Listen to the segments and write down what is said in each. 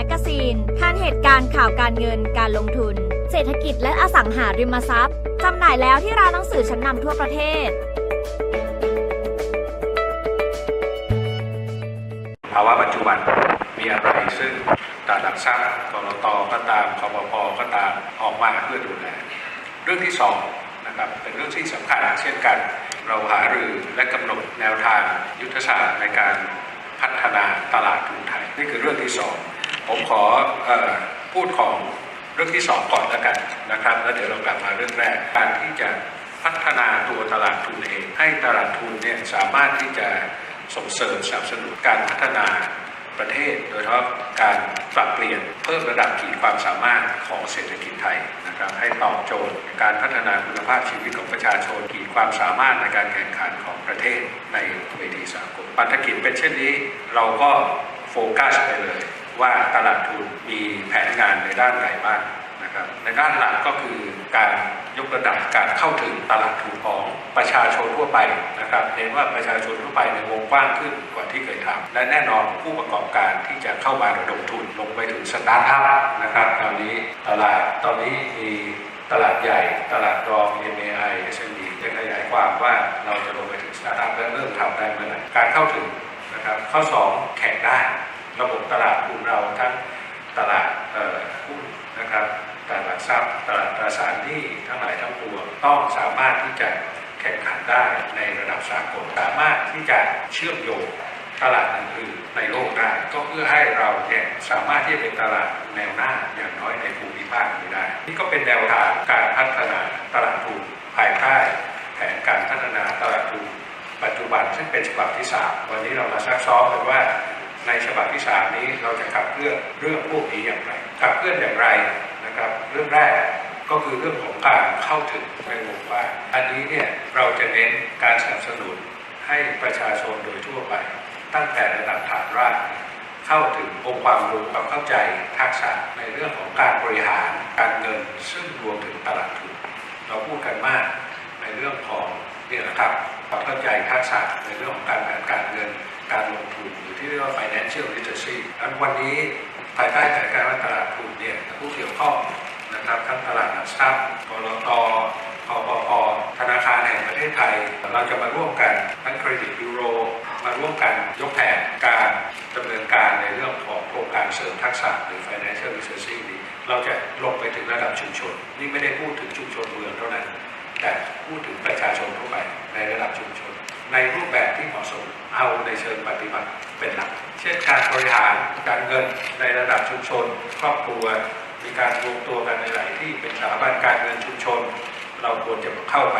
มกกาซีนทานเหตุการณ์ข่าวการเงินการลงทุน เศรษฐกิจและอสังหาริมทรัพย์จำหน่ายแล้วที่ร้านหนังสือชั้นนำทั่วประเทศ ภาวะปัจจุบันมีอะไรซึ่งตลาดหลักทรัพย์กรตก็ตามคอปพก็ตามออกมาเพื่อดูแลเรื่องที่สองนะครับเป็นเรื่องที่สำคัญเช่นกัน เราหารือและกำหนดแนวทางยุทธศาสตร์ในการพัฒนาตลาดทุนไทย นี่คือเรื่องที่สอง ผมขออพูดของเรื่องที่สองก่อนแล้วกันนะครับ แล้วเดี๋ยวเรากลับมาเรื่องแรก การที่จะพัฒนาตัวตลาดทุนเอง ให้ตลาดทุนเนี่ยสามารถที่จะส่งเสริมสนับสนุนการพัฒนาประเทศ โดยเฉพาะการปรับเปลี่ยนเพิ่มระดับขีดความสามารถของเศรษฐกิจไทยนะครับให้ตอบโจทย์การพัฒนาคุณภาพชีวิตของประชาชนขีดความสามารถในการแข่งขันของประเทศในเวทีสากลปัญหกิจเป็นเช่นนี้เราก็โฟกัสไปเลย ว่าตลาดทุนมีแผนงานในด้านไหนบ้างนะครับในด้านหลักก็คือการยกระดับการเข้าถึงตลาดทุนของประชาชนทั่วไปนะครับเห็นว่าประชาชนทั่วไปในวงกว้างขึ้นกว่าที่เคยทำและแน่นอนผู้ประกอบการที่จะเข้ามาระดมทุนลงไปถึงสตาร์ทอัพนะครับตอนนี้ตลาดตอนนี้มีตลาดใหญ่ตลาดรอง MAI SME จะขยายความว่าเราจะลงไปถึงสตาร์ทอัพและเริ่มทำได้เมื่อไหร่การเข้าถึงนะครับข้อ 2 แข่งได้ ระบบตลาดทุนเราทั้งตลาดหุ้นนะครับตลาดหลักทรัพย์ตลาดตราสารหนี้ทั้งหลายทั้งปวงต้องสามารถที่จะแข่งขันได้ในระดับสากลสามารถที่จะเชื่อมโยงตลาดอื่นๆในโลกได้ก็เพื่อให้เราเนี่ยสามารถที่จะเป็นตลาดแนวหน้าอย่างน้อยในภูมิภาคนี้ได้นี่ก็เป็นแนวทางการพัฒนาตลาดทุนภายใต้แผนการพัฒนาตลาดทุนปัจจุบันซึ่งเป็นฉบับที่ 3 วันนี้เรามาซักซ้อมกันว่า ในฉบับที่3นี้เราจะขับเคลื่อนเรื่องพวกนี้อย่างไรขับเคลื่อนอย่างไรนะครับ เรื่องแรกก็คือเรื่องของการเข้าถึงในวงกว้างอันนี้เนี่ยเราจะเน้นการสนับสนุนให้ประชาชนโดยทั่วไป ตั้งแต่ระดับฐานรากเข้าถึงองค์ความรู้ความเข้าใจทักษะในเรื่องของการบริหารการเงิน ซึ่งรวมถึงตลาดทุนเราพูดกันมากในเรื่องของเนี่ยนะครับความเข้าใจทักษะในเรื่องของการบริหารการเงิน การลงทุนหรือที่เรียกว่า financial literacy อันวันนี้ภายใต้แผนการตลาดทุนเนี่ยผู้เกี่ยวข้องนะครับทั้งตลาดหลักทรัพย์กรตคปพธนาคารแห่งประเทศไทย เราจะมาร่วมกันทั้งเครดิตยูโร มาร่วมกันยกแผนการดำเนินการในเรื่องของโครงการเสริมทักษะหรือ financial literacy นี้เราจะลงไปถึงระดับชุมชน นี่ไม่ได้พูดถึงชุมชนเมืองเท่านั้น แต่พูดถึงประชาชนทั่วไปในระดับชุมชน ในรูปแบบที่เหมาะสมเอาในเชิงปฏิบัติเป็นหลัก เช่นการบริหารการเงินในระดับชุมชน ครอบครัวมีการรวมตัวกันในหลายที่เป็นสถาบันการเงินชุมชน เราควรจะเข้าไป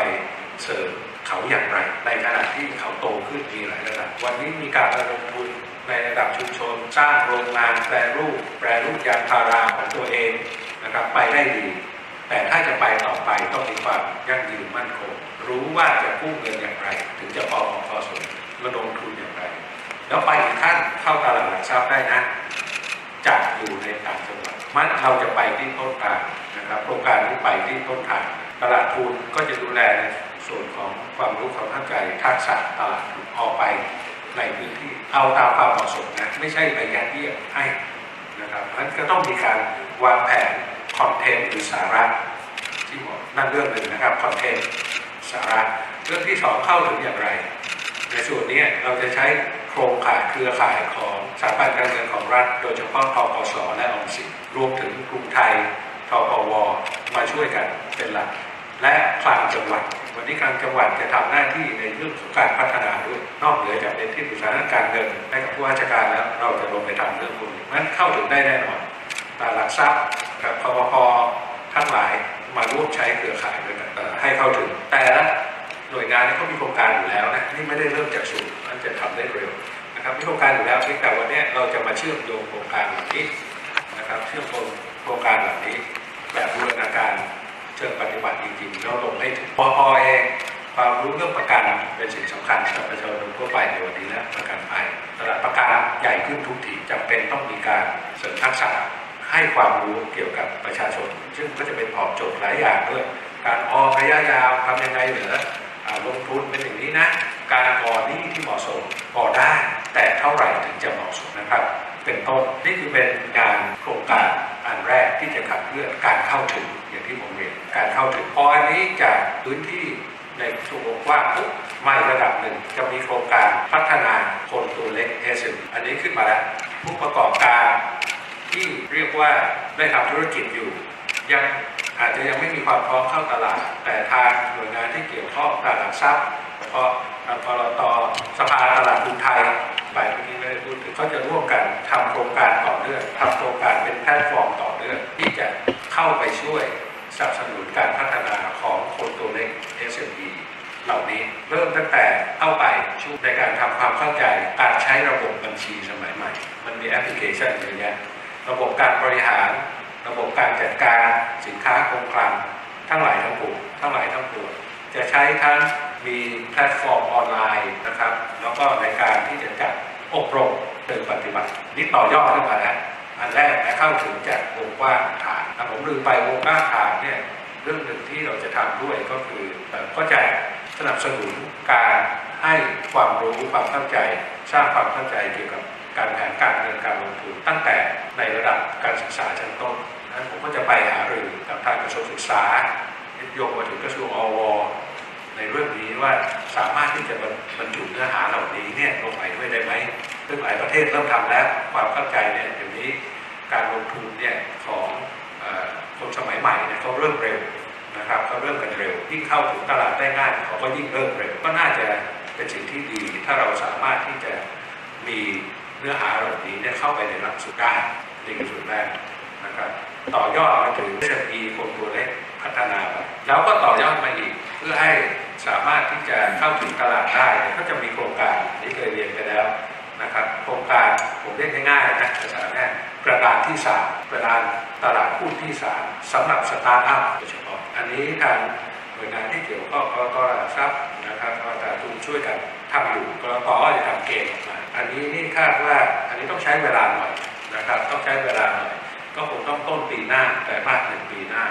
เสริมเขาอย่างไร ในขณะที่เขาโตขึ้นมีหลายระดับ วันนี้มีการระดมทุนในระดับชุมชน สร้างโรงงานแปรรูป แปรรูปยางพาราของตัวเองนะครับไปได้ดี แต่ถ้าจะไปต่อไปต้องมีความยั่งยืนมั่นคง รู้ว่าจะกู้เงินอย่างไร ถึงจะพอเหมาะพอสมระดมทุนอย่างไร แล้วไปอีกขั้นเข้าตลาดหลักทรัพย์ได้นะจากอยู่ในต่างจังหวัดมันเราจะไปที่ต้นทางนะครับโครงการนี้ไปที่ต้นทางตลาดทุนก็จะดูแลในส่วนของความรู้ความเข้าใจทักษะตลาดทุนออกไปในพื้นที่เอาตามความเหมาะสมนะไม่ใช่ไปยัดเยียดให้นะครับเพราะฉะนั้นก็ต้องมีการวางแผนคอนเทนต์หรือสาระที่บอกนั่นเรื่องหนึ่งนะครับคอนเทนต์ สาระเรื่องที่สองเข้าถึงอย่างไร ในส่วนนี้เราจะใช้โครงข่ายเครือข่ายของสถาบันการเงินของรัฐ โดยเฉพาะทกสและออมสินรวมถึงกรุงไทยทปวมาช่วยกันเป็นหลัก และคลังจังหวัด วันนี้คลังจังหวัดจะทำหน้าที่ในเรื่องของการพัฒนาด้วย นอกเหนือจากเป็นที่ปรึกษาด้านการเงินให้กับผู้ว่าราชการแล้วเราจะลงไปทำเรื่องพวกนี้มันเข้าถึงได้แน่นอนตลาดหลักทรัพย์กับพปพทั้งหลาย มาร่วมใช้เครือข่ายด้วยกันให้เข้าถึง แต่ละหน่วยงานเนี่ยเขามีโครงการอยู่แล้วนะนี่ไม่ได้เริ่มจากศูนย์มันจะทำได้เร็วนะครับมีโครงการอยู่แล้วเพียงแต่วันนี้เราจะมาเชื่อมโยงโครงการเหล่านี้นะครับเชื่อมโยงโครงการเหล่านี้ แบบบูรณาการเชิงปฏิบัติจริงๆแล้วลงให้ถึงปอเองความรู้เรื่องประกันเป็นสิ่งสำคัญสำหรับประชาชนทั่วไปในวันนี้นะประกันภัยตลาดประกันใหญ่ขึ้นทุกทีจำเป็นต้องมีการเสริมทักษะ ให้ความรู้เกี่ยวกับประชาชน ซึ่งก็จะเป็นตอบโจทย์หลายอย่างด้วย การออมระยะยาวทำยังไงเหลือลงทุนเป็นอย่างนี้นะ การออมนี่ที่เหมาะสมออได้ แต่เท่าไหร่ถึงจะเหมาะสมนะครับ เป็นต้นนี่คือเป็นงานโครงการอันแรกที่จะขับเคลื่อนการเข้าถึงอย่างที่ผมเรียนการเข้าถึงพออันนี้จากพื้นที่ในช่วงกว้างปุ๊บมาอีกระดับหนึ่งจะมีโครงการพัฒนาคนตัวเล็ก SME อันนี้ขึ้นมาแล้วผู้ประกอบการ ที่เรียกว่าได้ทำธุรกิจอยู่ ยังอาจจะยังไม่มีความพร้อมเข้าตลาด แต่ทางหน่วยงานที่เกี่ยวข้องตลาดหลักทรัพย์เพราะทางกรตสภาตลาดทุนไทยฝ่ายเมื่อกี้ไม่ได้พูดถึงเขาจะร่วมกันทำโครงการต่อเนื่องทำโครงการเป็นแพลตฟอร์มต่อเนื่องที่จะเข้าไปช่วยสนับสนุนการพัฒนาของคนตัวเล็ก SME เหล่านี้เริ่มตั้งแต่เข้าไปช่วยในการทำความเข้าใจการใช้ระบบบัญชีสมัยใหม่ มันมีแอปพลิเคชันเยอะแยะ ระบบการบริหาร ระบบการจัดการสินค้าคงคลังทั้งหลายทั้งปวงทั้งหลายทั้งปวงจะใช้ทั้งมีแพลตฟอร์มออนไลน์นะครับแล้วก็ในการที่จะจัดอบรมเชิงปฏิบัตินี่ต่อยอดขึ้นมาแล้วอันแรกนะเข้าถึงจากวงกว้างฐานถ้าผมลืมไปวงกว้างฐานเนี่ยเรื่องหนึ่งที่เราจะทำด้วยก็คือเอ่อก็จะสนับสนุนการให้ความรู้ความเข้าใจ สร้างความเข้าใจเกี่ยวกับ การแผนการเงินการลงทุนตั้งแต่ในระดับการศึกษาชั้นต้นนั้นผมก็จะไปหารือกับทางกระทรวงศึกษาโยงมาถึงกระทรวงอวในเรื่องนี้ว่าสามารถที่จะบรรจุเนื้อหาเหล่านี้เนี่ยลงไปด้วยได้ไหมซึ่งหลายประเทศเริ่มทำแล้วความเข้าใจเนี่ยเดี๋ยวนี้การลงทุนเนี่ยของอคนสมัยใหม่เนี่ยเขาเริ่มเร็วนะครับเขาเริ่มกันเร็วยิ่งเข้าถึงตลาดได้ง่ายเขาก็ยิ่งเริ่มเร็วก็น่าจะเป็นสิ่งที่ดีถ้าเราสามารถที่จะมี เนื้อหาเหล่านี้เนี่ยเข้าไปในหลักสูตรได้นี่คือส่วนแรกนะครับต่อยอดมาถึง SME คนตัวเล็กพัฒนาไปแล้วก็ต่อยอดมาอีก เพื่อให้สามารถที่จะเข้าถึงตลาดได้ก็จะมีโครงการที่เคยเรียนไปแล้วนะครับโครงการผมเรียกง่ายๆนะภาษาแน่กระดานที่สามกระดานตลาดหุ้นที่สามสำหรับสตาร์ทอัพโดยเฉพาะอันนี้ทางหน่วยงานที่เกี่ยวข้องกรตลักทรัพย์นะครับก็จะทุนช่วยกันทำอยู่กรตก็จะทำเกณฑ์ออกมา อันนี้นี่คาดว่าอันนี้ต้องใช้เวลาหน่อยนะครับ ต้องใช้เวลาหน่อยก็คงต้องต้นปีหน้าแต่มากหนึ่งปีหน้า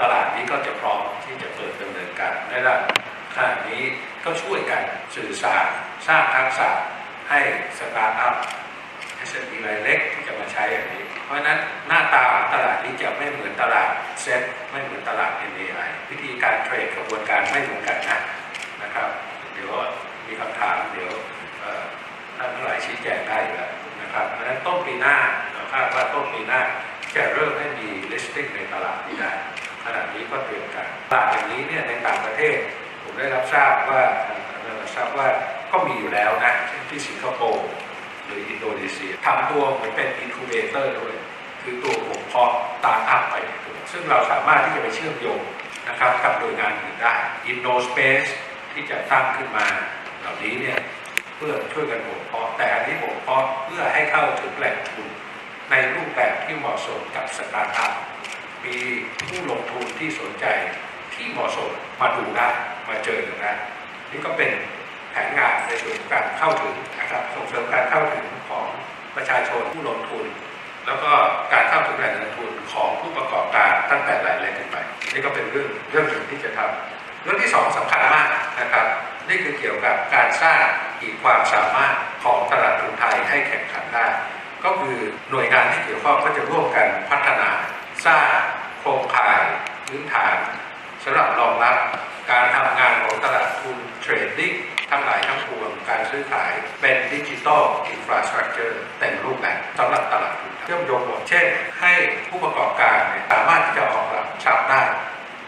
ตลาดนี้ก็จะพร้อมที่จะเปิดดำเนินการในระดับขณะนี้ก็ช่วยกันสื่อสารสร้างทักษะให้สตาร์ทอัพ SME รายเล็กที่จะมาใช้อันนี้ เพราะฉะนั้นหน้าตาตลาดนี้จะไม่เหมือนตลาดเซ็ตไม่เหมือนตลาด NAI วิธีการเทรดกระบวนการไม่เหมือนกันนะนะครับ เดี๋ยวมีคำถามเดี๋ยว ท่านหลายชี้แจงได้แล้วนะครับเพราะฉะนั้นต้นปีหน้าเราคาดว่าต้นปีหน้าจะเริ่มให้มี listing ในตลาดนี้ได้ขณะนี้ก็เตรียมการตลาดอย่างนี้เนี่ยในต่างประเทศ ผมได้รับทราบว่าได้รับทราบว่าก็มีอยู่แล้วนะที่สิงคโปร์หรืออินโดนีเซียทำตัวเหมือนเป็นอินคูเบเตอร์ด้วยคือตัวบ่มเพาะตาอัพไป ซึ่งเราสามารถที่จะไปเชื่อมโยงนะครับกับหน่วยงานอื่นได้ InnoSpace ที่จะตั้งขึ้นมาเหล่านี้เนี่ย พื่อช่วยกันบ่มเพาะแต่อันนี้บ่มเพาะเพื่อให้เข้าถึงแหล่งทุนในรูปแบบที่เหมาะสมกับสตาร์ทอัพมีผู้ลงทุนที่สนใจที่เหมาะสมมาดูได้มาเจอกันได้นี่ก็เป็นแผนงานในส่วนของการเข้าถึงนะครับส่งเสริมการเข้าถึงของประชาชนผู้ลงทุน แล้วก็การเข้าถึงแหล่งเงินทุนของผู้ประกอบการตั้งแต่รายเล็กขึ้นไป นี่ก็เป็นเรื่องเรื่องหนึ่งที่จะทำเรื่องที่สองสำคัญมากนะครับ นี่คือเกี่ยวกับการสร้าง ขีดความสามารถของตลาดทุนไทยให้แข่งขันได้ ก็คือหน่วยงานที่เกี่ยวข้องก็จะร่วมกันพัฒนา สร้างโครงข่ายพื้นฐานสำหรับรองรับการทำงานของตลาดทุนเทรดดิ้งทั้งหลายทั้งปวงการซื้อขายเป็นดิจิตอลอินฟราสตรักเจอร์เต็มรูปแบบสำหรับตลาดทุนเชื่อมโยงหมดเช่น ให้ผู้ประกอบการสามารถที่จะออกหลักทรัพย์ได้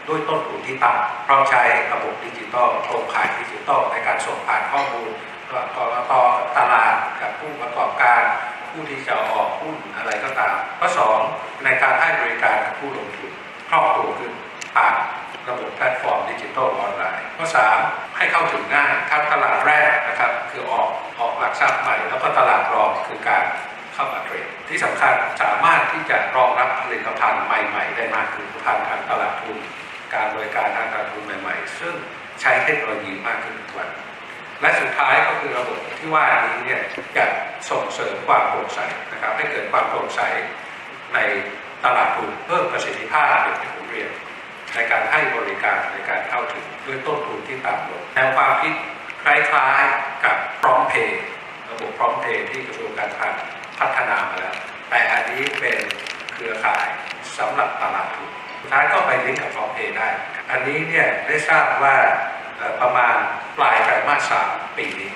ด้วยต้นทุนที่ต่ำเพราะใช้ระบบดิจิตอลโครงข่ายดิจิตอลในการส่งผ่านข้อมูล ระหว่างกรตตลาดกับผู้ประกอบการ ผู้ที่จะออกหุ้นอะไรก็ตามข้อสองในการให้บริการกับผู้ลงทุนครอบคลุมขึ้นผ่านระบบแพลตฟอร์มดิจิทัลออนไลน์ข้อสามให้เข้าถึงง่ายทั้งตลาดแรกนะครับ คือออกออกหลักทรัพย์ใหม่ แล้วก็ตลาดรองคือการเข้ามาเทรดที่สำคัญสามารถที่จะรองรับผลิตภัณฑ์ใหม่ ๆ ได้มากขึ้นผ่านทางตลาดทุน การบริการทางการทุนใหม่ ๆ ซึ่งใช้เทคโนโลยีมากขึ้นทุกวัน และสุดท้ายก็คือระบบที่ว่านี้เนี่ยจะส่งเสริมความโปร่งใสนะครับให้เกิดความโปร่งใสในตลาดทุนเพิ่มประสิทธิภาพอย่างที่ผมเรียนในการให้บริการในการเข้าถึงด้วยต้นทุนที่ต่ำลงแนวความคิดคล้ายๆกับพร้อมเพย์ระบบพร้อมเพย์ที่กระทรวงการคลังพัฒนามาแล้ว แต่อันนี้เป็นเครือข่ายสำหรับตลาดทุนท้ายก็ไปลิงก์กับพร้อมเพย์ได้ อันนี้เนี่ยได้ทราบว่า ประมาณปลายไตรมาสสามปีนี้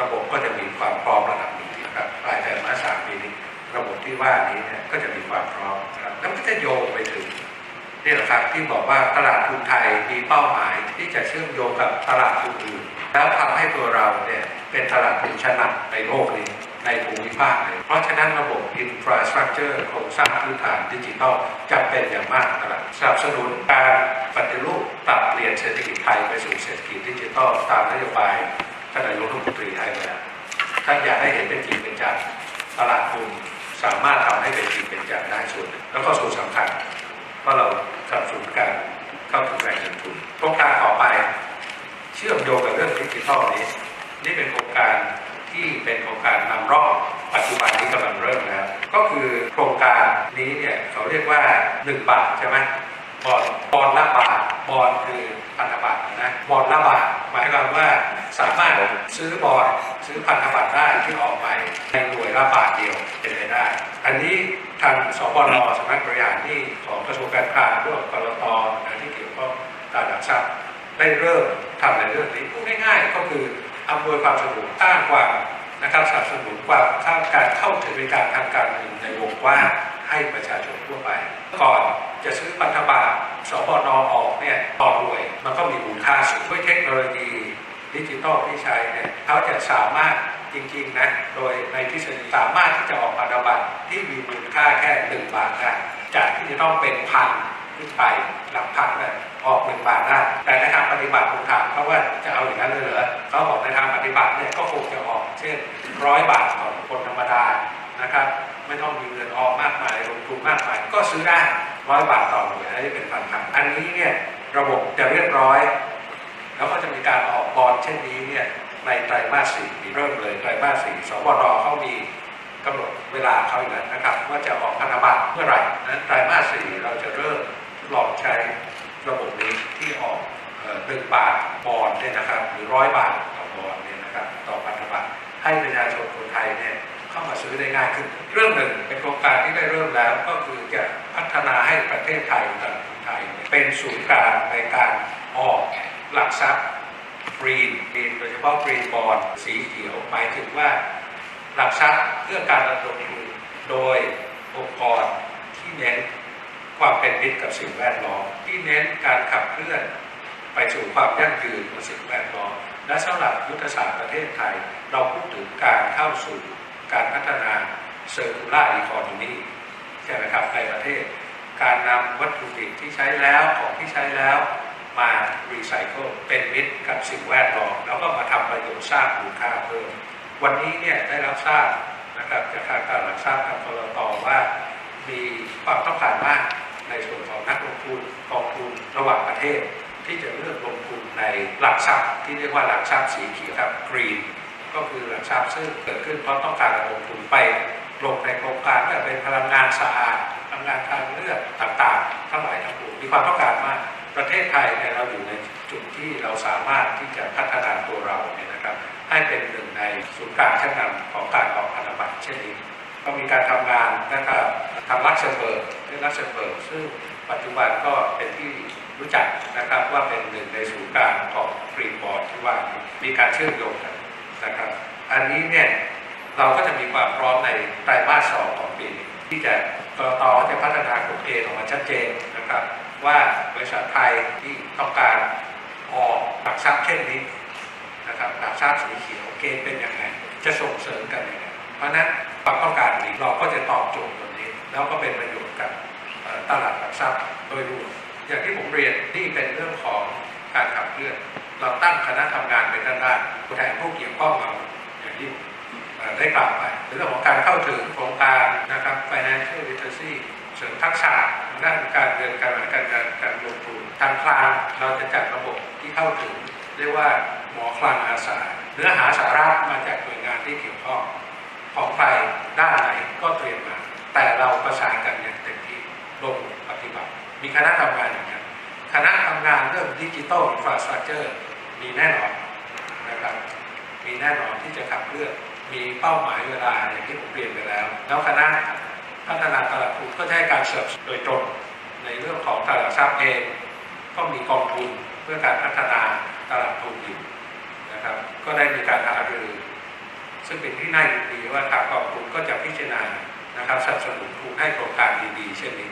ระบบก็จะมีความพร้อมระดับหนึ่งนะครับปลายไตรมาสสามปีนี้ ระบบที่ว่านี้เนี่ยก็จะมีความพร้อมนะครับแล้วก็จะโยงไปถึงนี่แหละครับที่บอกว่าตลาดทุนไทยมีเป้าหมายที่จะเชื่อมโยงกับตลาดทุนอื่นแล้วทำให้ตัวเราเนี่ยเป็นตลาดทุนชั้นนำในโลกนี้ ในภูมิภาคเลย เพราะฉะนั้นระบบ infrastructure โครงสร้างพื้นฐานดิจิทัลจำเป็นอย่างมากนะครับสนับสนุนการปฏิรูปปรับเปลี่ยนเศรษฐกิจไทยไปสู่เศรษฐกิจดิจิทัลตามนโยบายท่านนายกรัฐมนตรีให้แล้วท่านอยากให้เห็นเป็นจริงเป็นจังตลาดทุนสามารถทำให้เป็นจริงเป็นจังได้ส่วนแล้วก็ส่วนสำคัญเพราะเราสนับสนุนการเข้าถึงแหล่งเงินทุนโครงการต่อไป เชื่อมโยงกับเรื่องดิจิทัลนี้ นี่เป็นโครงการ ที่เป็นโครงการนำร่องปัจจุบันนี้กำลังเริ่มแล้ว ก็คือโครงการนี้เนี่ยเขาเรียกว่า 1 บาทใช่ไหมบอลบอลละบาทบอลคือพันธบัตรนะบอลละบาทหมายความว่าสามารถซื้อบอลซื้อพันธบัตรได้ที่ออกใหม่ในหน่วยละบาทเดียวเป็นไปได้ อันนี้ทางสปนสำนักบริหารหนี้ของกระทรวงการคลังร่วมกับกรตนที่เกี่ยวข้องตลาดหลักทรัพย์ได้เริ่มทำในเรื่องนี้พูดง่ายๆก็คือ อำนวยความสะดวกสร้างความนะครับสนับสนุนความสร้างการเข้าถึงบริการทางการเงินในวงกว้างให้ประชาชนทั่วไป ก่อนจะซื้อพันธบัตรสปนออกเนี่ยต่อหน่วย มันก็มีมูลค่าสูงด้วยเทคโนโลยีดิจิทัลที่ใช้เนี่ยเขาจะสามารถจริงๆนะโดยในทฤษฎีสามารถที่จะออกพันธบัตรที่มีมูลค่าแค่หนึ่งบาทได้จากที่จะต้องเป็นพัน ขึ้นไปหลักพันเนี่ยออกหนึ่งบาทได้ แต่ในทางปฏิบัติผมถามเขาว่าจะเอาอย่างนั้นเลยเหรอเขาบอกในทางปฏิบัติเนี่ยก็คงจะออก เช่นร้อยบาทต่อคนธรรมดานะครับไม่ต้องมีเงินออกมากมายลงทุนมากมายก็ซื้อได้ร้อยบาทต่อหน่วยอันนี้เป็นพันพันอันนี้เนี่ยระบบจะเรียบร้อย แล้วก็จะมีการออกบอลเช่นนี้เนี่ยในไตรมาสสี่เริ่มเลยไตรมาสสี่สวรเขามีกำหนดเวลาเขาอยู่แล้วนะครับ ว่าจะออกพันธบัตรเมื่อไหร่นั้นไตรมาสสี่เราจะเริ่ม ลองใช้ระบบนี้ที่ออกหนึ่งบาทบอลเนี่ยนะครับหรือร้อยบาทต่อบอลเนี่ยนะครับต่อพันธบัตรให้ประชาชนคนไทยเนี่ยเข้ามาซื้อได้ง่ายขึ้น เรื่องหนึ่งเป็นโครงการที่ได้เริ่มแล้วก็คือจะพัฒนาให้ประเทศไทยตลาดทุนไทยเนี่ยเป็นศูนย์กลางในการออกหลักทรัพย์กรีนกรีนโดยเฉพาะกรีนบอลสีเขียวหมายถึงว่าหลักทรัพย์เพื่อการระดมทุนโดยองค์กรที่เน้น ความเป็นมิตรกับสิ่งแวดล้อมที่เน้นการขับเคลื่อน ไปสู่ความยั่งยืนของสิ่งแวดล้อมและสำหรับยุทธศาสตร์ประเทศไทย เราพูดถึงการเข้าสู่การพัฒนาเซอร์คูลาร์อีโคโนมีใช่ไหมครับในประเทศ การนำวัตถุดิบที่ใช้แล้วของที่ใช้แล้วมารีไซเคิลเป็นมิตรกับสิ่งแวดล้อมแล้วก็มาทำประโยชน์สร้างมูลค่าเพิ่มวันนี้เนี่ยได้รับทราบนะครับจากทางการรับทราบทางกรตว่ามีความต้องการมาก ในส่วนของนักลงทุนกองทุนระหว่างประเทศ ที่จะเลือกลงทุนในหลักทรัพย์ที่เรียกว่าหลักทรัพย์สีเขียวครับกรีนก็คือหลักทรัพย์ซึ่งเกิดขึ้นเพราะต้องการลงทุนไปลงในโครงการแบบเป็นพลังงานสะอาดพลังงานทางเลือกต่างๆ ทั้งหลายทั้งปวงมีความต้องการมากประเทศไทยเนี่ยเราอยู่ในจุดที่เราสามารถที่จะพัฒนาตัวเราเนี่ยนะครับ ให้เป็นหนึ่งในศูนย์กลางชั้นนำของการออกพันธบัตรเช่นนี้ก็มีการทำงานนะครับทางลักเซมเบิร์ก ที่ลักเซมเบิร์กซึ่งปัจจุบันก็เป็นที่รู้จักนะครับว่าเป็นหนึ่งในศูนย์กลางของฟรีบอร์ดที่ว่ามีการเชื่อมโยงกันนะครับ อันนี้เนี่ยเราก็จะมีความพร้อมในไตรมาสสองของปีที่จะกรตจะพัฒนากฎเกณฑ์ออกมาชัดเจนนะครับ ว่าบริษัทไทยที่ต้องการออกหลักทรัพย์เช่นนี้นะครับหลักทรัพย์สีเขียวเกณฑ์เป็นยังไงจะส่งเสริมกันยังไงเพราะนั้นความต้องการนี้เราก็จะตอบโจทย์ แล้วก็เป็นประโยชน์กับตลาดหลักทรัพย์โดยรวมอย่างที่ผมเรียนนี่เป็นเรื่องของการขับเคลื่อน เราตั้งคณะทำงานเป็นด้านๆผู้แทนผู้เกี่ยวข้องมาอย่างที่ได้กล่าวไปในเรื่องของการเข้าถึงโครงการนะครับ financial literacy เสริมทักษะทาด้านการเงินการบริหารการเงินการลงทุนทางคลางเราจะจัดระบบที่เข้าถึง เรียกว่าหมอคลังอาสาเนื้อหาสาระมาจากหน่วยงานที่เกี่ยวข้องของใครด้านไหนก็เตรียมมาประสานกันอย่างเต็มที่ลงปฏิบัติ มี คณะทำงานอย่างนั้นคณะทำงานเรื่องดิจิทัลอินฟราสตรักเจอร์มีแน่นอนนะครับมีแน่นอนที่จะขับเคลื่อนมีเป้าหมายเวลาอย่างที่ผมเรียนไปแล้ว แล้วคณะพัฒนาตลาดทุนก็ให้การเสริมโดยตรงในเรื่องของตลาดทรัพย์เองก็มีกองทุนเพื่อการพัฒนาตลาดทุนอยู่นะครับก็ได้มีการหารือ ซึ่งเป็นที่น่ายินดีว่าทางกองทุนก็จะพิจารณานะครับสนับสนุนทุนให้โครงการดีๆ เช่นนี้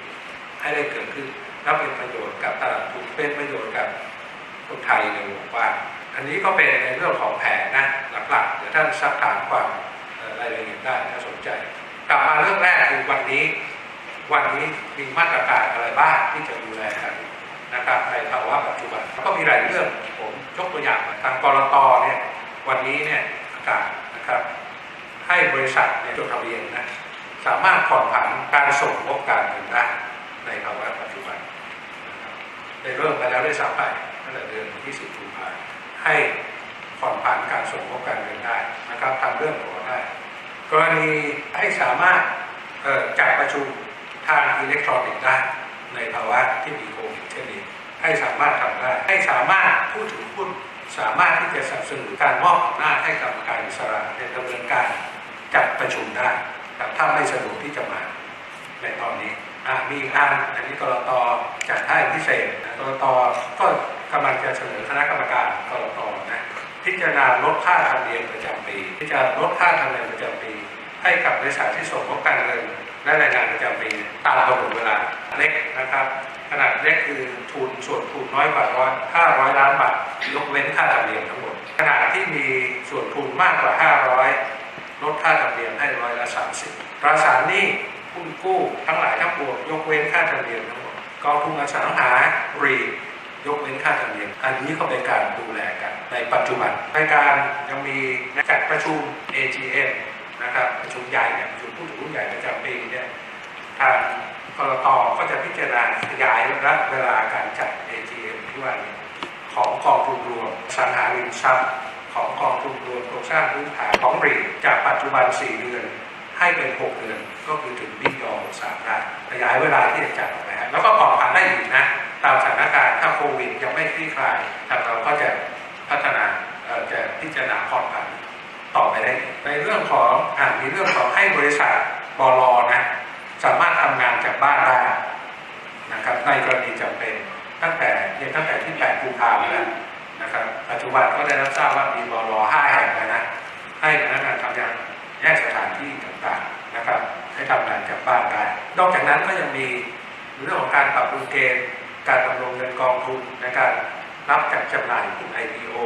ให้ได้เกิดขึ้น แล้วเป็นประโยชน์กับตลาดทุนเป็นประโยชน์กับคนไทยในวงกว้างอันนี้ก็เป็นในเรื่องของแผนนะหลักๆเดี๋ยวท่านสักถามความอ่อรายละเอียดได้ถ้าสนใจ กลับมาเรื่องแรกคือวันนี้ วันนี้มีมาตรการอะไรบ้างที่จะดูแลกันนะครับในภาวะปัจจุบันก็มีหลายเรื่องผมยกตัวอย่างทางกรตเนี่ยวันนี้เนี่ยประกาศนะครับ ให้บริษัทเนี่ยจดทะเบียนนะสามารถผ่อนผันการส่งงบการเงินได้ในภาวะปัจจุบัน ได้เริ่มไปแล้วได้วยซ้ำไปตั้งแต่เดือนที่10กุมภาให้ผ่อนผันการส่งงบการเงินได้นะครับทำเรื่องขอได้กรณีให้สามารถจัดประชุมทางอิเล็กทรอนิกส์ได้ในภาวะที่มีโควิดเช่นนี้ให้สามารถทำได้ ให้สามารถผู้ถือหุ้นสามารถที่จะสนับสนุนการมอบอำนาจให้กรรมการอิสระในดำเนินการจัดประชุมได้แต่ถ้าไม่สะดวกที่จะมาในตอนนี้ มีอีกอันอันนี้กรตจัดให้พิเศษนะกรตก็กำลังจะเสนอคณะกรรมการกรตนะพิจารณาลดค่าธรรมเนียมประจำปีพิจารณาลดค่าธรรมเนียมประจำปี ให้กับบริษัทที่ส่งงบการเงินและรายงานประจำปีตามกำหนดเวลาเล็กนะครับขนาดเล็กคือทุนส่วนทุนน้อยกว่าร้อยห้าร้อยล้านบาทยกเว้นค่าธรรมเนียมทั้งหมดขนาดที่มีส่วนทุนมากกว่า 500 ลดค่าธรรมเนียมให้ร้อยละ30ตราสารนี้ หุ้นกู้ทั้งหลายทั้งปวงยกเว้นค่าธรรมเนียมทั้งหมดกองทุนอสังหารียกเว้นค่าธรรมเนียมอันนี้ก็เป็นการดูแลกันในปัจจุบันในการยังมีจัดประชุม AGM นะครับประชุมใหญ่เนี่ยประชุมผู้ถือหุ้นใหญ่ประจำปีเนี่ยทางกรตก็จะพิจารณาขยายระยะเวลาการจัด AGM ที่ว่านี้ของกองทุนรวมสังหาริมทรัพย์ของกองทุนรวมโครงสร้างพื้นฐานของรีจากปัจจุบัน 4 เดือนให้เป็น 6 เดือน ก็คือถึงบิ๊กยอสามได้ขยายเวลาที่จะจัดออกไปฮะแล้วก็ผ่อนผันได้อีกนะตามสถานการณ์ถ้าโควิดยังไม่คลี่คลายทางเราก็จะพัฒนาจะพิจารณาผ่อนผันต่อไปได้อีกในเรื่องของอ่ามีเรื่องของให้บริษัทบลนะสามารถทำงานจากบ้านได้นะครับในกรณีจำเป็นตั้งแต่เนี่ยตั้งแต่ที่8กุมภาพันธ์แล้วนะครับปัจจุบันก็ได้รับทราบว่ามีบลห้าแห่งแล้วนะให้พนักงานทำงานแยกสถานที่ต่าง ให้ทำงานจากบ้านได้ นอกจากนั้นก็ยังมีเรื่องของการปรับปรุงเกณฑ์ การดำรงเงินกองทุนในการรับจัดจำหน่ายหุ้น IPO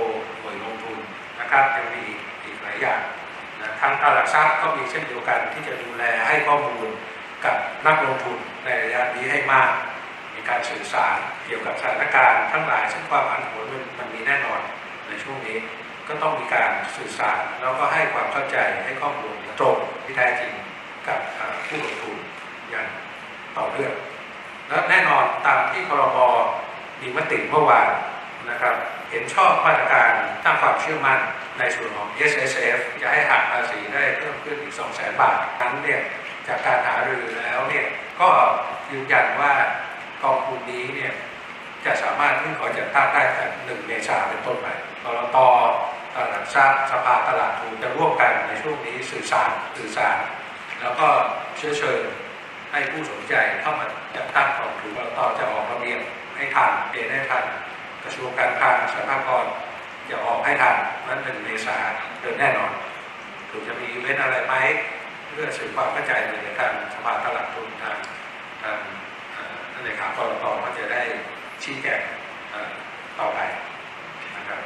หน่วยลงทุนนะครับยังมีอีกหลายอย่างนะทางตลาดทรัพย์ก็มีเช่นเดียวกันที่จะดูแลให้ข้อมูลกับนักลงทุนในระยะนี้ให้มาก มีการสื่อสารเกี่ยวกับสถานการณ์ทั้งหลายซึ่งความผันผวนมันมันมีแน่นอนในช่วงนี้ก็ต้องมีการสื่อสารแล้วก็ให้ความเข้าใจให้ข้อมูลตรงที่แท้จริง กับผู้ลงทุนอย่างต่อเนื่องและแน่นอนตามที่ครบมีมติเมื่อวานนะครับ เห็นชอบมาตรการตั้งความเชื่อมั่นในส่วนของ S S F จะให้หักภาษีได้เพิ่มขึ้นอีก 2 0 0 0 0 บาทนั้นเนี่ยจากการหารือแล้วเนี่ยก็ยืนยันว่ากองทุนนี้เนี่ยจะสามารถยื่นขอจัดตั้งได้แต่1เมษาเป็นต้นไปกรตตลาดทรัพย์สภาตลาดทุนจะร่วมกันในช่วงนี้สื่อสารสื่อสาร แล้วก็เชื้อเชิญให้ผู้สนใจเข้ามาจัดตั้งกองทุนกรตจะออกระเบียบให้ทันเกณฑ์ให้ทันกระทรวงการคลังสภาพกรอย่าออกให้ทันนั้นเป็นเมษาเดินแน่นอนถูกจะมีเว้นอะไรไหมเพื่อสื่อความเข้าใจในทางสภาตลาดทุนทางทางเอ่อท่านเลขากรตก็จะได้ชี้แจงต่อไปนะครับ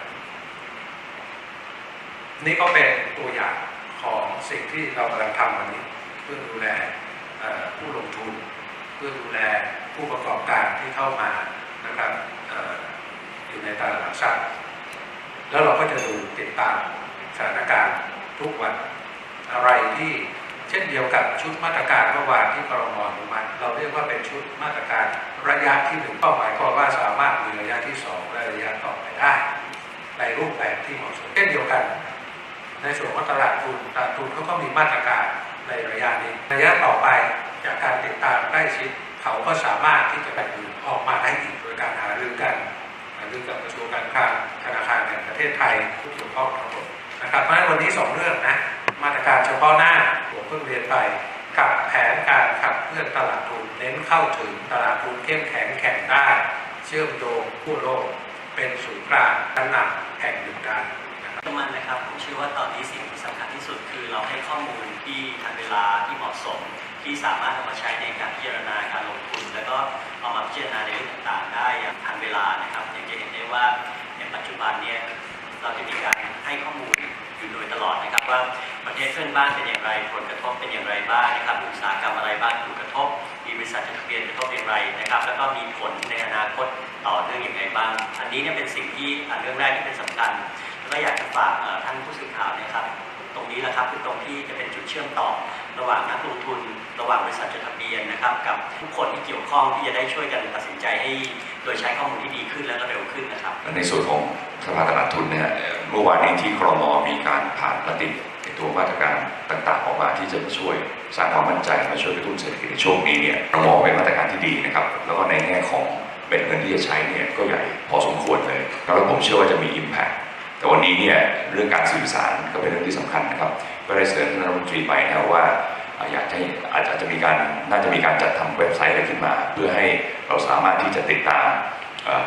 นี่ก็เป็นตัวอย่างของสิ่งที่เรากำลังทำวันนี้ เพื่อดูแลผู้ลงทุน เพื่อดูแลผู้ประกอบการที่เข้ามานะครับเอ่ออยู่ในตลาดหลักทรัพย์แล้วเราก็จะดูติดตามสถานการณ์ทุกวัน อะไรที่เช่นเดียวกับชุดมาตรการเมื่อวานที่กรมอนุมัติเราเรียกว่าเป็นชุดมาตรการระยะที่หนึ่งเป้าหมายก็ว่าสามารถมีระยะที่สองและระยะต่อไปได้ ในรูปแบบที่เหมาะสมเช่นเดียวกัน ในส่วนของตลาดทุนตลาดทุนเขาก็มีมาตรการ ในระยะนี้ ระยะต่อไปจากการติดตามใกล้ชิดเขาก็สามารถที่จะแบบอื่นออกมาได้อีกโดยการหารือกันหารือกับกระทรวงการคลังธนาคารแห่งประเทศไทยผู้เกี่ยวข้องทั้งหมดนะครับเพราะฉะนั้นวันนี้สองเรื่องนะมาตรการเฉพาะหน้าผมเพิ่งเรียนไปกับแผนการขับเคลื่อนตลาดทุนเน้นเข้าถึงตลาดทุนเข้มแข็งแข่งได้ เชื่อมโยงผู้โลกเป็นศูนย์กลางชั้นนำแห่งหนึ่งได้ เชื่อมั่นนะครับผมเชื่อว่าตอนนี้สิ่งที่สำคัญที่สุดคือเราให้ข้อมูลที่ทันเวลาที่เหมาะสม ที่สามารถเอามาใช้ในการพิจารณาการลงทุน แล้วก็เอามาพิจารณาในเรื่องต่างๆ ได้อย่างทันเวลานะครับอย่างจะเห็นได้ว่าในปัจจุบันเนี่ยเราจะมีการให้ข้อมูลอยู่โดยตลอดนะครับ ว่าประเทศเพื่อนบ้านเป็นอย่างไรผลกระทบเป็นอย่างไรบ้างนะครับอุตสาหกรรมอะไรบ้างถูกกระทบ มีบริษัทจดทะเบียนกระทบอย่างไรนะครับ แล้วก็มีผลในอนาคตต่อเนื่องอย่างไรบ้าง อันนี้เนี่ยเป็นสิ่งที่อันเรื่องแรกที่เป็นสำคัญ ก็อยากจะฝากท่านผู้สื่อข่าวนะครับ ตรงนี้แหละครับคือตรงที่จะเป็นจุดเชื่อมต่อ ระหว่างนักลงทุน ระหว่างบริษัทจดทะเบียนนะครับ กับทุกคนที่เกี่ยวข้องที่จะได้ช่วยกันตัดสินใจให้โดยใช้ข้อมูลที่ดีขึ้นและก็เร็วขึ้นนะครับในส่วนของสภาตลาดทุนเนี่ยเอ่อเมื่อวานนี้ที่ครมมีการผ่านมติในตัวมาตรการต่างๆออกมาที่จะมาช่วยสร้างความมั่นใจมาช่วยกระตุ้นเศรษฐกิจในช่วงนี้เนี่ยเรามองเป็นมาตรการที่ดีนะครับ แล้วก็ในแง่ของเป็นเงินที่จะใช้เนี่ยก็ใหญ่พอสมควรเลยแล้วผมเชื่อว่าจะมี Impact แต่วันนี้เนี่ยเรื่องการสื่อสารก็เป็นเรื่องที่สำคัญนะครับก็ได้เสนอท่านรัฐมนตรีไปนะว่าอ่าอยากให้อาจจะมีการน่าจะมีการจัดทำเว็บไซต์อะไรขึ้นมา เพื่อให้เราสามารถที่จะติดตาม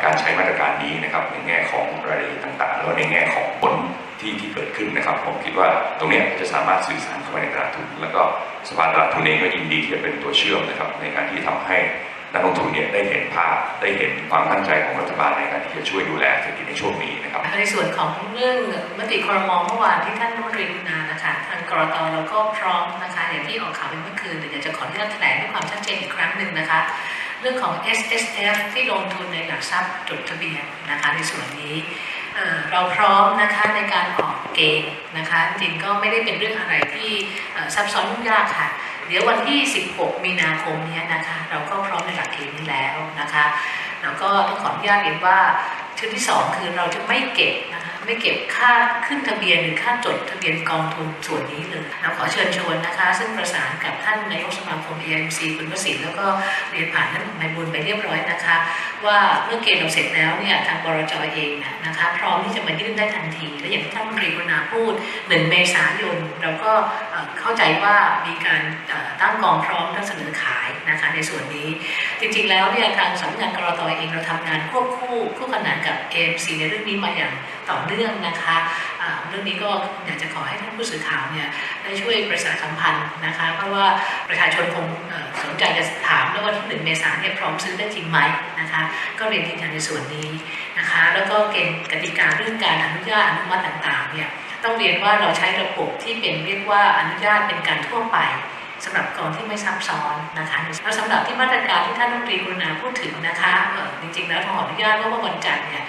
การใช้มาตรการนี้นะครับในแง่ของรายละเอียดต่างๆ แล้วในแง่ของผลที่ที่เกิดขึ้นนะครับ ผมคิดว่าตรงนี้จะสามารถสื่อสารเข้าไปในตลาดทุน แล้วก็สภาตลาดทุนเองก็ยินดีที่จะเป็นตัวเชื่อมนะครับในการที่ทำให้ นักลงทุนเนี่ยได้เห็นภาพได้เห็นความตั้งใจของรัฐบาลในการที่จะช่วยดูแลเศรษฐกิจในช่วงนี้นะครับในส่วนของเรื่องมติครมเมื่อวานที่ท่านรัฐมนตรีกรุณานะคะทางกรตเราก็พร้อมนะคะอย่างที่ออกข่าวไปเมื่อคืนแต่อยากจะขออนุญาตแถลงให้ความชัดเจนอีกครั้งหนึ่งนะคะ เรื่องของ S S F ที่ลงทุนในหลักทรัพย์จดทะเบียนนะคะในส่วนนี้เราพร้อมนะคะในการออกเกณฑ์นะคะจริงก็ไม่ได้เป็นเรื่องอะไรที่ซับซ้อนยุ่งยากค่ะ เดี๋ยววันที่ 16 มีนาคมนี้นะคะ เราก็พร้อมในหลักเกณฑ์นี้แล้วนะคะ แล้วก็ต้องขออนุญาตเรียนว่าชุดที่สองคือเราจะไม่เก็บนะคะ ไม่เก็บค่าขึ้นทะเบียนหรือค่าจดทะเบียนกองทุนส่วนนี้เลยเราขอเชิญชวนนะคะ ซึ่งประสานกับท่านนายกสมาคม AMC คุณวสินทร์แล้วก็เรียนผ่านท่านนายบุญไปเรียบร้อยนะคะ ว่าเมื่อเกณฑ์เราเสร็จแล้วเนี่ยทางบรจเองนะคะ พร้อมที่จะมายื่นได้ทันที และอย่างที่ท่านมนตรีกรุณาพูด1เมษายนเราก็เข้าใจว่ามีการตั้งกองพร้อมและเสนอขายนะคะในส่วนนี้ จริงๆแล้วเนี่ยทางสำนักงานกรตเองเราทำงานควบคู่คู่ขนานกับ AMC ในเรื่องนี้มาอย่างต่อเนื่องนะคะเรื่องนี้ก็อยากจะขอให้ท่านผู้สื่อข่าวเนี่ยได้ช่วยประชาสัมพันธ์นะคะ เพราะว่าประชาชนคงสนใจจะถามแล้วว่าที่หนึ่งเมษายนเนี่ยพร้อมซื้อได้จริงไหมนะคะ ก็เรียนยืนยันในส่วนนี้นะคะ แล้วก็เกณฑ์กติกาเรื่องการอนุญาตอนุมัติต่างๆเนี่ยต้องเรียนว่าเราใช้ระบบที่เป็นเรียกว่าอนุญาตเป็นการทั่วไป สำหรับกองที่ไม่ซับซ้อนนะคะแล้วสำหรับที่มาตรการที่ท่านรัฐมนตรีกรุณาพูดถึงนะคะจริงๆแล้วขออนุญาตว่าเมื่อวันจันทร์เนี่ย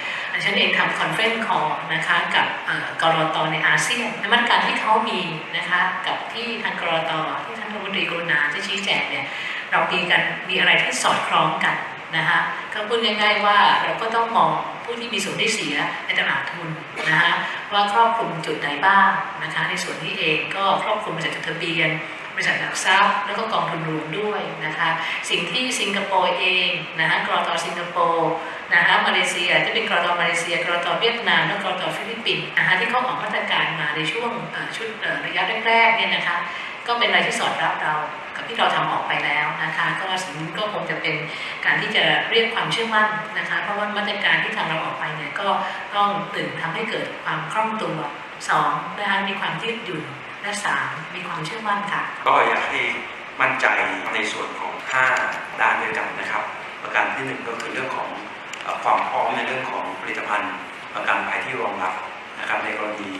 ฉันเองทำคอนเฟรนซ์คอลนะคะกับเอ่อตในอาเซียนในมาตรการที่เขามีนะคะกับที่ทางกรตที่ท่านรัฐมนตรีกรุณาที่ชี้แจงเนี่ยเรามีกันมีอะไรที่สอดคล้องกันนะคะก็พูดง่ายๆว่าเราก็ต้องมองผู้ที่มีส่วนได้เสียในตลาดทุนนะคะว่าครอบคลุมจุดไหนบ้างนะคะในส่วนนี้เองก็ครอบคลุมบริษัทจดทะเบียน บริษัทหลักทรัพย์ แล้วก็กองทุนรวมด้วยนะคะสิ่งที่สิงคโปร์เองนะคะกรอตสิงคโปร์นะคะมาเลเซียที่เป็นกรอตมาเลเซียกรอตเวียดนามและกรอตฟิลิปปินส์นะคะที่เขาออกมาตรการมาในช่วงชุดระยะแรกๆเนี่ยนะคะก็เป็นอะไรที่สอดรับเรากับที่เราทำออกไปแล้วนะคะก็สิ่งนี้ก็คงจะเป็นการที่จะเรียกความเชื่อมั่นนะคะเพราะว่ามาตรการที่ทางเราออกไปเนี่ยก็ต้องตื่นทำให้เกิดความคล่องตัวสองนะคะมีความยืดหยุ่น และสามมีความเชื่อมั่นค่ะ ก็อยากให้มั่นใจในส่วนของ 5 ด้านด้วยกันนะครับ ประการที่ 1 ก็คือเรื่องของความพร้อมในเรื่องของผลิตภัณฑ์ ประกันภัยที่รองรับนะครับในกรณี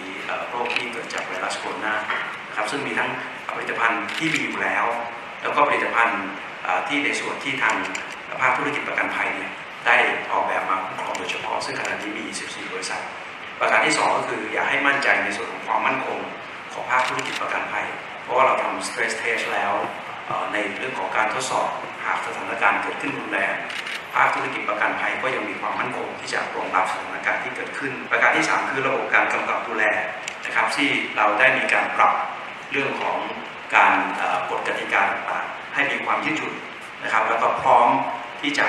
โรคที่เกิดจากไวรัสโคโรนานะครับซึ่งมีทั้งผลิตภัณฑ์ที่มีอยู่แล้ว แล้วก็ผลิตภัณฑ์ที่ในส่วนที่ทางภาคธุรกิจประกันภัยเนี่ยได้ออกแบบมาคุ้มครองโดยเฉพาะซึ่งขณะนี้มี 14 บริษัท ประการที่ 2 ก็คืออยากให้มั่นใจในส่วนของความมั่นคง ของภาคธุรกิจประกันภัย เพราะว่าเราทำ stress test แล้วในเรื่องของการทดสอบหากสถานการณ์เกิดขึ้นรุนแรงภาคธุรกิจประกันภัยก็ยังมีความมั่นคงที่จะรองรับสถานการณ์ที่เกิดขึ้น ประการที่ 3 คือระบบการกำกับดูแลนะครับที่เราได้มีการปรับเรื่องของการกฎกติกาต่างๆให้มีความยืดหยุ่นนะครับ แล้วก็พร้อมที่จะ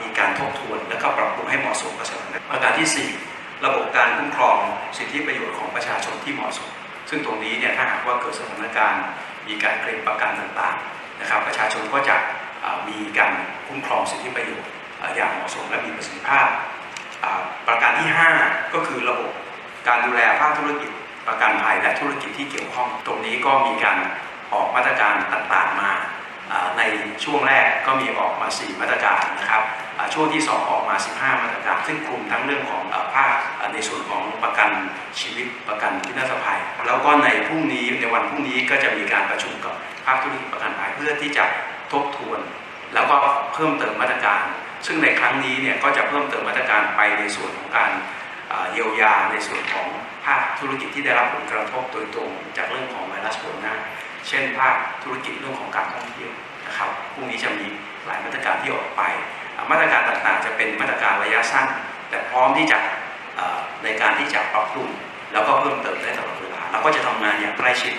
มีการทบทวนและก็ปรับปรุงให้เหมาะสมกับสถานการณ์ประการที่ 4 ระบบการคุ้มครองสิทธิประโยชน์ของประชาชนที่เหมาะสม ซึ่งตรงนี้เนี่ยถ้าหากว่าเกิดสถานการณ์มีการเคลมประกันต่างๆนะครับ ประชาชนก็จะมีการคุ้มครองสิทธิประโยชน์อย่างเหมาะสมและมีประสิทธิภาพ ประการที่ 5 ก็คือระบบการดูแลภาคธุรกิจ ประกันภัยและธุรกิจที่เกี่ยวข้อง ตรงนี้ก็มีการออกมาตรการต่างๆมาในช่วงแรกก็มีออกมา 4 มาตรการนะครับช่วงที่ 2 ออกมา 15 มาตรการ ซึ่งคลุมทั้งเรื่องของภาค ในส่วนของประกันชีวิตประกันวินาศภัย แล้วก็ในพรุ่งนี้ในวันพรุ่งนี้ก็จะมีการประชุมกับภาคธุรกิจประกันภัยเพื่อที่จะทบทวน แล้วก็เพิ่มเติมมาตรการ ซึ่งในครั้งนี้เนี่ยก็จะเพิ่มเติมมาตรการไปในส่วนของการเยียวยาในส่วนของภาคธุรกิจที่ได้รับผลกระทบโดยตรงจากเรื่องของไวรัสโคโรนาเช่นภาคธุรกิจเรื่องของการท่องเที่ยวนะครับพรุ่งนี้จะมีหลายมาตรการที่ออกไป มาตรการต่างๆ จะเป็นมาตรการระยะสั้น แต่พร้อมที่จะ ในการที่จะปรับปรุงแล้วก็เพิ่มเติมได้ตลอดเวลาเราก็จะทำงานอย่างใกล้ชิด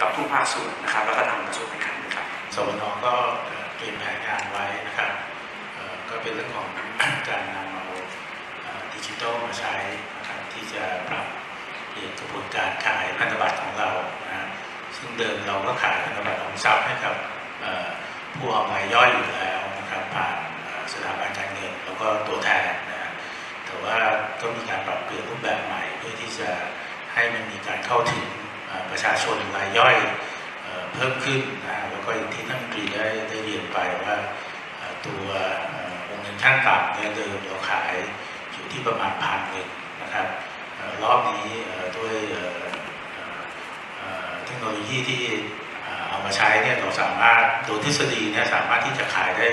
กับทุกภาคส่วนนะครับ แล้วก็ทำกระทรวงการคลังนะครับสวนก็เตรียมแผนงานไว้นะครับก็เป็นเรื่องของการนำเอาดิจิทัลมาใช้นะครับที่จะปรับเปลี่ยนกระบวนการขายพันธบัตรของเรานะซึ่งเดิมเราก็ขายพันธบัตรของทรัพย์ให้กับผู้เอารายย่อยอยู่แล้วนะครับผ่านสถาบันการเงินแล้วก็ตัวแทน แต่ว่าก็มีการปรับเปลี่ยนรูปแบบใหม่ เพื่อที่จะให้มันมีการเข้าถึงประชาชนรายย่อยเพิ่มขึ้นนะแล้วก็อย่างที่ท่านรัฐมนตรีได้ได้เรียนไปว่าตัววงเงินขั้นต่ำเนี่ยเดิมเราขายอยู่ที่ประมาณพันหนึ่งนะครับรอบนี้ด้วยเทคโนโลยีที่เอามาใช้เนี่ยเราสามารถโดยทฤษฎีเนี่ยสามารถที่จะขายได้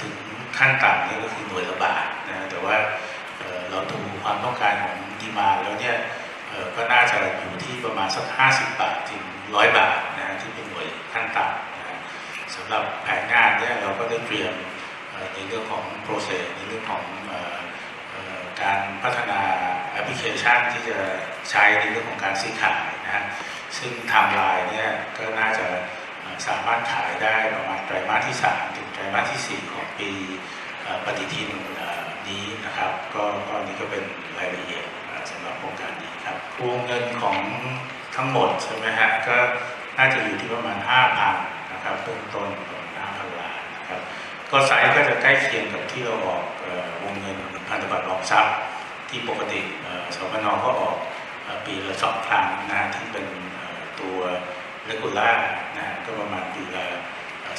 ถึงขั้นต่ำเนี่ยก็คือหน่วยละบาทนะฮะแต่ว่า เราดูความต้องการของดีมาแล้วเนี่ยก็น่าจะอยู่ที่ประมาณสัก 50 บาทถึง 100 บาทนะฮะที่เป็นหน่วยขั้นต่ำนะฮะสำหรับแผนงานเนี่ยเราก็ได้เตรียมในเรื่องของ process ในเรื่องของออการพัฒนาแอปพลิเคชันที่จะใช้ในเรื่องของการซื้อขายนะฮะซึ่งไทม์ไลน์เนี่ยก็น่าจะสามารถขายได้ประมาณไตรมาสที่ 3 ถึงไตรมาสที่ 4 ของปีปฏิทิน นี้นะครับก็ก็นี่ก็เป็นรายละเอียดสำหรับโครงการนี้ครับวงเงินของทั้งหมดใช่ไหมฮะก็น่าจะอยู่ที่ประมาณ 5,000นะครับเบื้องต้นประมาณ5,000ล้านนะครับก็ไซส์ก็จะใกล้เคียงกับที่เราออกวงเงินพันธบัตรออมทรัพย์ที่ปกติสมนก็ออกปีละสองครั้งนะที่เป็นตัวเรกูล่านะก็ประมาณปีละ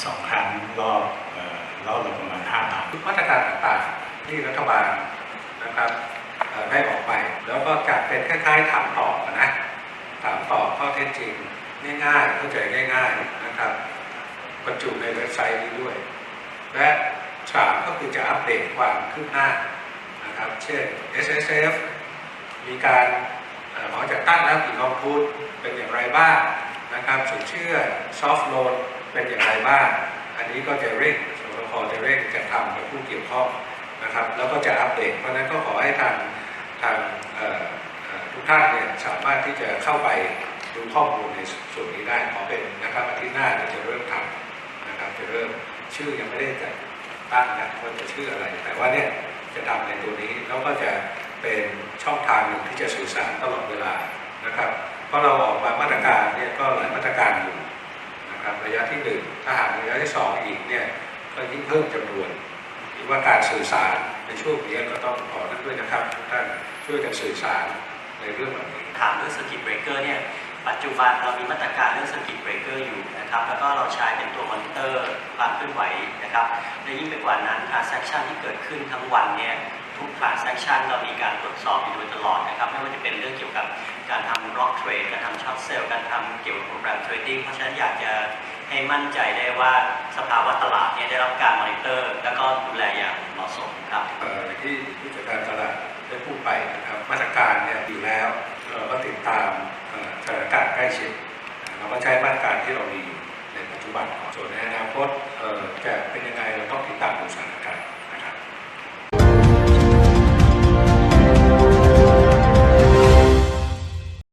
สองครั้งรอบรอบละประมาณ5,000มาตรการต่างๆ ที่รัฐบาลนะครับได้ออกไป แล้วก็จัดเป็นคล้ายๆถามตอบนะถามตอบข้อเท็จจริงง่ายๆเข้าใจง่าย ๆนะครับบรรจุในเว็บไซต์นี้ด้วย และสามก็คือจะอัปเดตความคืบหน้านะครับ เช่น S S F มีการเอ่อขอจัดตั้งแล้วกี่กองทุนเป็นอย่างไรบ้างนะครับสินเชื่อซอฟท์โลนเป็นอย่างไรบ้าง อันนี้ก็จะเร่งสสคจะเร่งจะทำกับผู้เกี่ยวข้อง นะครับ แล้วก็จะอัปเดต เพราะนั้นก็ขอให้ทางทางทุกท่านเนี่ยสามารถที่จะเข้าไปดูข้อมูลในส่วนนี้ได้ขอเป็นนะครับอาทิตย์หน้าเราจะเริ่มทำนะครับจะเริ่มชื่อยังไม่ได้แต่ตั้งนะว่าจะชื่ออะไร แต่ว่าเนี่ยจะทำในตัวนี้แล้วก็จะเป็นช่องทางหนึ่งที่จะสื่อสารตลอดเวลานะครับเพราะเราออกมามาตรการเนี่ยก็หลายมาตรการอยู่นะครับระยะที่หนึ่งถ้าหากระยะที่สองอีกเนี่ยก็ยิ่งเพิ่มจำนวน คิดว่าการสื่อสารในช่วงนี้ก็ต้องขอท่านด้วยนะครับท่านช่วยกันสื่อสารในเรื่องแบบนี้ถามเรื่องสกิ t เบรกเกอร์เนี่ยปัจจุบันเรามีมาตรการเรื่องสกิ t เบรกเกอร์อยู่นะครับแล้วก็เราใช้เป็นตัวมอนิเตอร์ความเคลื่อนไหวนะครับและยิ่งไปกว่านั้น transaction ที่เกิดขึ้นทั้งวันเนี่ยทุก transaction เรามีการตรวจสอบอยู่โดยตลอดนะครับไม่ว่าจะเป็นเรื่องเกี่ยวกับการทำ block trade การทำ short sale การทำเกี่ยวกับโปรแกรม trading เพราะฉะนั้นอยากจะ ให้มั่นใจได้ว่าสภาวะตลาดเนี่ยได้รับการมอนิเตอร์ แล้วก็ดูแลอย่างเหมาะสมครับที่ผู้จัดการตลาดได้พูดไปนะครับมาตรการเนี่ยอยู่แล้วเราก็ติดตามสถานการณ์ใกล้ชิดเราก็ใช้มาตรการที่เรามีในปัจจุบันส่วนในอนาคตจะเป็นยังไงเราต้องติดตามดูสถาน